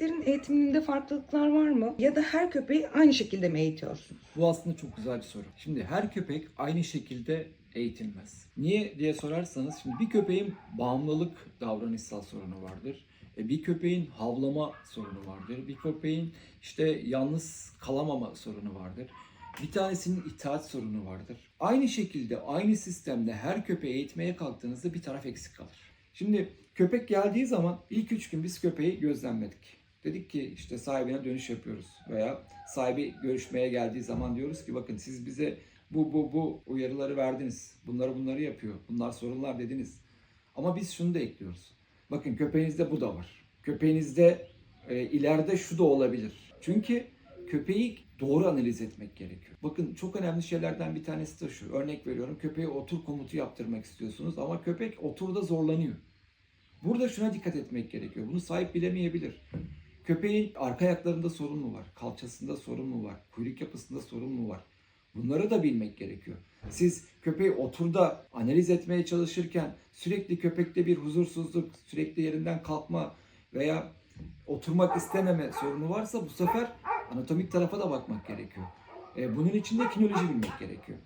köpeklerin eğitiminde farklılıklar var mı? Ya da her köpeği aynı şekilde mi eğitiyorsunuz? Bu aslında çok güzel bir soru. Şimdi her köpek aynı şekilde eğitilmez. Niye diye sorarsanız şimdi bir köpeğin bağımlılık davranışsal sorunu vardır. E, Bir köpeğin havlama sorunu vardır. Bir köpeğin işte yalnız kalamama sorunu vardır. Bir tanesinin itaat sorunu vardır. Aynı şekilde aynı sistemde her köpeği eğitmeye kalktığınızda bir taraf eksik kalır. Şimdi köpek geldiği zaman ilk üç gün biz köpeği gözlemledik. Dedik ki işte sahibine dönüş yapıyoruz veya sahibi görüşmeye geldiği zaman diyoruz ki bakın siz bize bu bu bu uyarıları verdiniz. Bunları bunları yapıyor. Bunlar sorunlar dediniz. Ama biz şunu da ekliyoruz. Bakın köpeğinizde bu da var. Köpeğinizde e, ileride şu da olabilir. Çünkü köpeği doğru analiz etmek gerekiyor. Bakın çok önemli şeylerden bir tanesi de şu. Örnek veriyorum köpeğe otur komutu yaptırmak istiyorsunuz ama köpek oturda zorlanıyor. Burada şuna dikkat etmek gerekiyor. Bunu sahip bilemeyebilir. Köpeğin arka ayaklarında sorun mu var? Kalçasında sorun mu var? Kuyruk yapısında sorun mu var? Bunları da bilmek gerekiyor. Siz köpeği oturda analiz etmeye çalışırken sürekli köpekte bir huzursuzluk, sürekli yerinden kalkma veya oturmak istememe sorunu varsa bu sefer anatomik tarafa da bakmak gerekiyor. E, bunun için de kinoloji bilmek gerekiyor.